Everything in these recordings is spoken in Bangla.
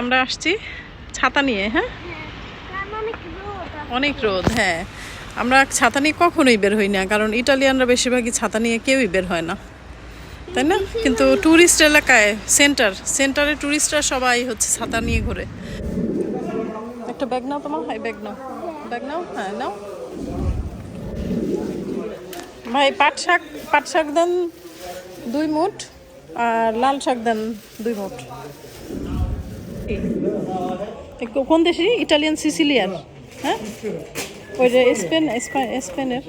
আমরা আসছি ছাতা নিয়ে হ্যাঁ? অনেক রোদ হ্যাঁ। আমরা ছাতা নিয়ে কখনোই বের হই না, কারণ ইটালিয়ানরা বেশিরভাগই ছাতা নিয়ে কেউই বের হয় না। তাই না? কিন্তু ট্যুরিস্ট এলাকায়, সেন্টার, সেন্টারে ট্যুরিস্টরা সবাই হচ্ছে ছাতা নিয়ে ঘোরে। একটা ব্যাগ নাও তোমার হাই ব্যাগ নাও। ব্যাগ নাও হ্যাঁ নাও। ভাই, পাট শাক পাট শাক দেন দুই মুঠ, আর লাল শাক দেন দুই মুঠ। এ কোন দেশে? Italian Sicilian. হ্যাঁ? ওই যে স্পেন স্পে- স্পেনের।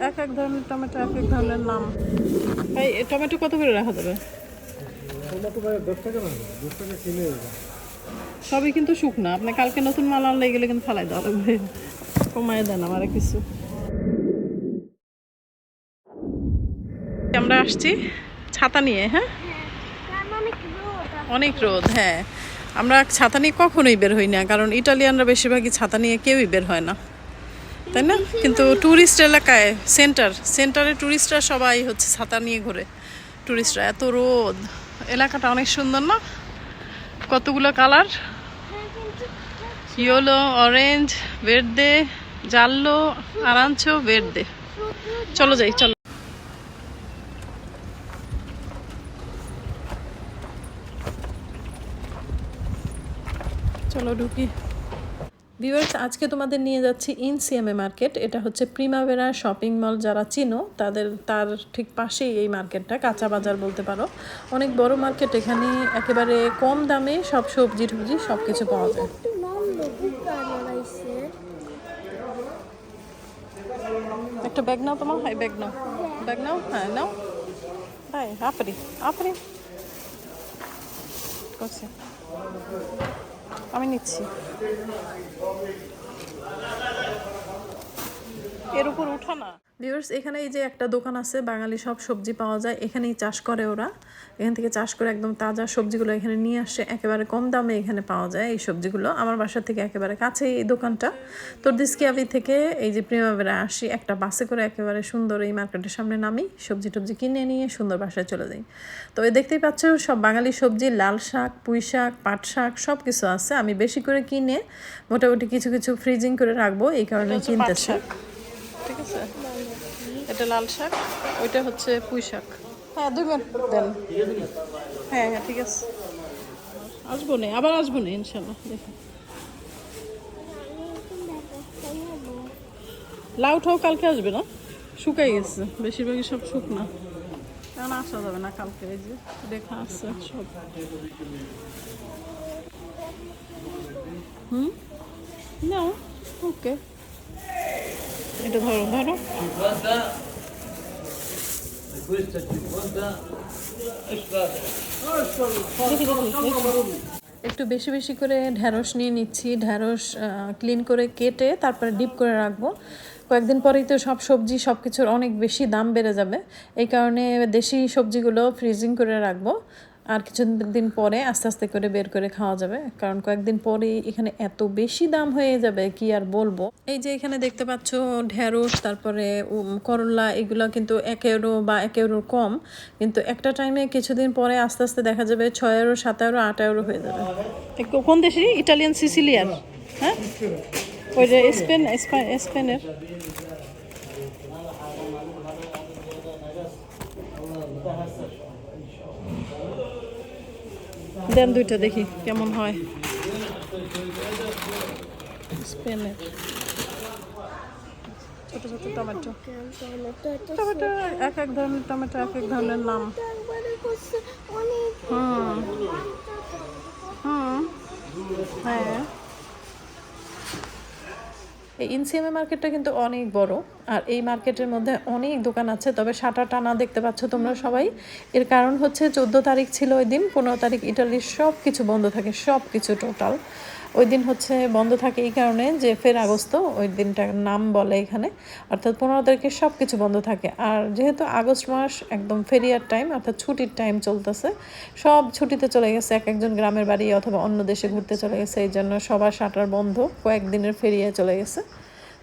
এক এক ধরনের, টমেটো এক এক ধরনের নাম। টমেটো কত করে রাখা যাবে? সবই কিন্তু শুকনা। আপনি কালকে নতুন মাল আনলে গেলে কিন্তু ফালাই দেওয়া লাগবে। কমায় দেন আমার কিছু। আমরা আসছি ছাতা নিয়ে হ্যাঁ? অনেক রোদ হ্যাঁ। আমরা ছাতা নিয়ে কখনোই বের হই না, কারণ ইটালিয়ানরা বেশিরভাগই ছাতা নিয়ে কেউই বের হয় না। তাই না? কিন্তু ট্যুরিস্ট এলাকায় সেন্টার সেন্টারে ট্যুরিস্টরা সবাই হচ্ছে ছাতা নিয়ে ঘোরে। ট্যুরিস্টরা এত রোদ। এলাকাটা অনেক সুন্দর না? কতগুলো কালার? ইয়েলো অরেঞ্জ ভের্দে জাল্লো আরাঞ্চো ভের্দে চলো যাই, চলো। চলো ঢুকি। ভিউয়ার্স আজকে তোমাদের নিয়ে যাচ্ছি ইনসিএমএ মার্কেট এটা হচ্ছে প্রিমাভেরা শপিং মল যারা চিনো, তাদের, তার ঠিক পাশেই এই মার্কেটটা কাঁচা বাজার বলতে পারো। অনেক বড় মার্কেট এখানে একেবারে কম দামে সব সবজি টবজি সব কিছু পাওয়া যায়। একটু ব্যাগ নাও তোমার? হাই ব্যাগ নাও। ব্যাগ নাও? হ্যাঁ নাও। হাই আপরি আপরি করছে। আমি নিচ্ছি। এর উপর উঠো না। ভিউয়ার্স এখানে এই যে একটা দোকান আছে বাঙালি সব সবজি পাওয়া যায় এখানেই চাষ করে ওরা। এখান থেকে চাষ করে একদম তাজা সবজিগুলো এখানে নিয়ে আসে একেবারে কম দামে এখানে পাওয়া যায় এই সবজিগুলো। আমার বাসা থেকে একেবারে কাছেই এই দোকানটা। তোর তোরদিসকিয়াবি থেকে এই যে প্রেমাবেরা আসি একটা বাসে করে একেবারে সুন্দর এই মার্কেটের সামনে নামি সবজি টবজি কিনে নিয়ে সুন্দর বাসায় চলে যাই। তো এই দেখতেই পাচ্ছ সব বাঙালি সবজি লাল শাক পুঁই শাক পাট শাক সব কিছু আছে। আমি বেশি করে কিনে মোটামুটি কিছু কিছু ফ্রিজিং করে রাখব এই কারণে কিনতেছি। ঠিক আছে? এটা লাল শাক ওইটা হচ্ছে পুঁই শাক। হ্যাঁ দুই মিনিট দেন। হ্যাঁ হ্যাঁ ঠিক আছে। আসব না আবার আসব না ইনশাল্লাহ দেখুন লাউটাও কালকে আসবে না? শুকাই গেছে বেশিরভাগই সব শুকনা। কেন আসা যাবে না কালকে এই যে দেখা আসছে সব। হুম? না ওকে। এটা ধরো ধরো। 50 questa 50 spada একটু বেশি বেশি করে ঢ্যাঁড়স নিয়ে নিচ্ছি। ঢ্যাঁড়স ক্লিন করে কেটে তারপরে ডিপ করে রাখব। কয়েকদিন পরেই তো সব সবজি সব কিছুর অনেক বেশি দাম বেড়ে যাবে। এই কারণে দেশি সবজিগুলো ফ্রিজিং করে রাখব। আর কিছুদিন পরে আস্তে আস্তে করে বের করে খাওয়া যাবে। কারণ কয়েকদিন পরেই এখানে এত বেশি দাম হয়ে যাবে, কি আর বলব? এই যে এখানে দেখতে পাচ্ছ ঢ্যাঁড়স তারপরে করলা, এগুলো কিন্তু এক ইউরো বা এক ইউরোর কম। কিন্তু একটা টাইমে কিছুদিন পরে আস্তে আস্তে দেখা যাবে ছয় ইউরো সাত ইউরো আট ইউরো হয়ে যাবে। কোন দেশে? Italian, Sicilian? হ্যাঁ? ওই যে স্পেন, স্পে- স্পেনের। দেন দুইটা দেখি কেমন হয়। স্পেনের। ছোট ছোট টমেটো। টমেটো এক এক ধরনের, টমেটো এক এক ধরনের নাম। হুম। হুম। হ্যাঁ। এই ইনসিএমএ মার্কেটটা কিন্তু অনেক বড়, আর এই মার্কেটের মধ্যে অনেক দোকান আছে, তবে সাটা টানা দেখতে পাচ্ছ তোমরা সবাই। এর কারণ হচ্ছে চোদ্দ তারিখ ছিল ওই দিন, পনেরো তারিখ ইটালির সব কিছু বন্ধ থাকে সব কিছু টোটাল ওই দিন হচ্ছে বন্ধ থাকে এই কারণে যে ফের আগস্ট ওই দিনটার নাম বলে এখানে। অর্থাৎ পনেরো তারিখে সব কিছু বন্ধ থাকে। আর যেহেতু আগস্ট মাস একদম ফেরিয়ার টাইম অর্থাৎ ছুটির টাইম চলতেছে, সব ছুটিতে চলে গেছে এক একজন গ্রামের বাড়ি অথবা অন্য দেশে ঘুরতে চলে গেছে, এই জন্য সবার শাটার বন্ধ কয়েকদিনের ফেরিয়ে চলে গেছে।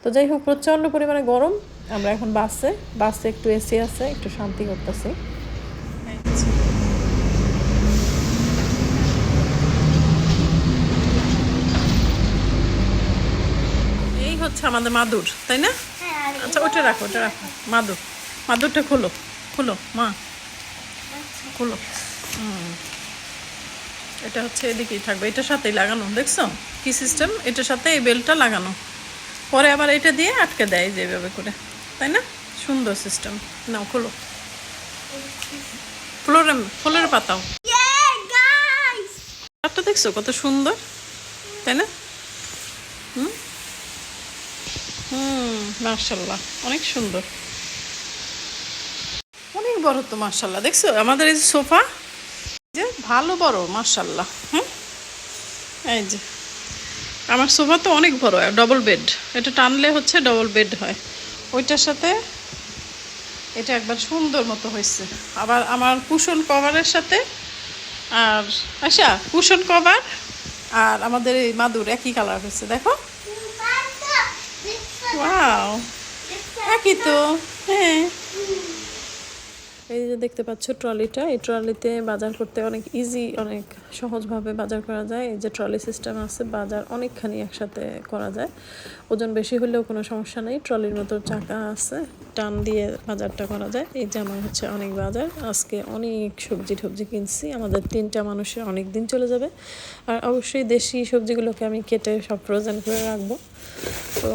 তো যাই হোক, প্রচণ্ড পরিমাণে গরম, আমরা এখন বাসে বাসে একটু এসি আছে, একটু শান্তি করতেছি। আমাদের মাদুর তাই না? হ্যাঁ আচ্ছা ওটা রাখো ওটা রাখো। মাদুর মাদুরটা খোলো খোলো মা। খোলো। হুম। এটা হচ্ছে এদিকেই থাকবে এটার সাথেই লাগানো দেখছ? কি সিস্টেম এটার সাথে এই বেলটা লাগানো। পরে আবার এটা দিয়ে আটকে দেয় যেভাবে করে তাই না? সুন্দর সিস্টেম নাও খোলো। ফ্লোরে ফুলের পাতাও। দেখছ কত সুন্দর তাই না? হুম? হুম মার্শাল্লাহ অনেক সুন্দর। অনেক বড় তো মার্শাল্লাহ দেখছ, আমাদের এই সোফা, যে ভালো বড় মার্শাল্লাহ হুম? এই যে, আমার সোফা তো অনেক বড় ডবল বেড এটা টানলে হচ্ছে ডবল বেড হয়। ওইটার সাথে এটা একবার সুন্দর মতো হয়েছে। আবার আমার কুশন কভারের সাথে আর আচ্ছা কুশন কভার আর আমাদের এই মাদুর একই কালার হয়েছে। দেখো। ওয়াও একই তো হ্যাঁ। এই যে দেখতে পাচ্ছ ট্রলিটা, এই ট্রলিতে বাজার করতে অনেক ইজি অনেক সহজভাবে বাজার করা যায়। এই যে ট্রলি সিস্টেম আছে, বাজার অনেকখানি একসাথে করা যায়। ওজন বেশি হলেও কোনো সমস্যা নেই, ট্রলির মতো চাকা আছে। টান দিয়ে বাজারটা করা যায়। এই যে আমার হচ্ছে অনেক বাজার। আজকে অনেক সবজি টবজি কিনছি। আমাদের তিনটা মানুষের অনেক দিন চলে যাবে। আর অবশ্যই দেশি সবজিগুলোকে আমি কেটে সব ফ্রোজেন করে রাখব। তো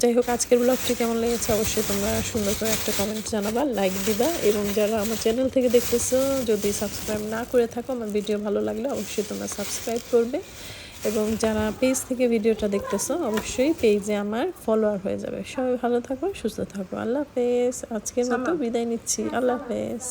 যাই হোক, আজকের ব্লগটি কেমন লেগেছে অবশ্যই তোমরা সুন্দর করে একটা কমেন্ট জানাবা লাইক দিবা এবং যারা আমার চ্যানেল থেকে দেখতেছো, যদি সাবস্ক্রাইব না করে থাকো, আমার ভিডিও ভালো লাগলে অবশ্যই তোমরা সাবস্ক্রাইব করবে। এবং যারা পেজ থেকে ভিডিওটা দেখতেছো অবশ্যই পেজে আমার ফলোয়ার হয়ে যাবে। সবাই ভালো থাকো সুস্থ থাকো। আল্লাহ হাফেজ। আজকের মতো বিদায় নিচ্ছি। আল্লাহ হাফেজ।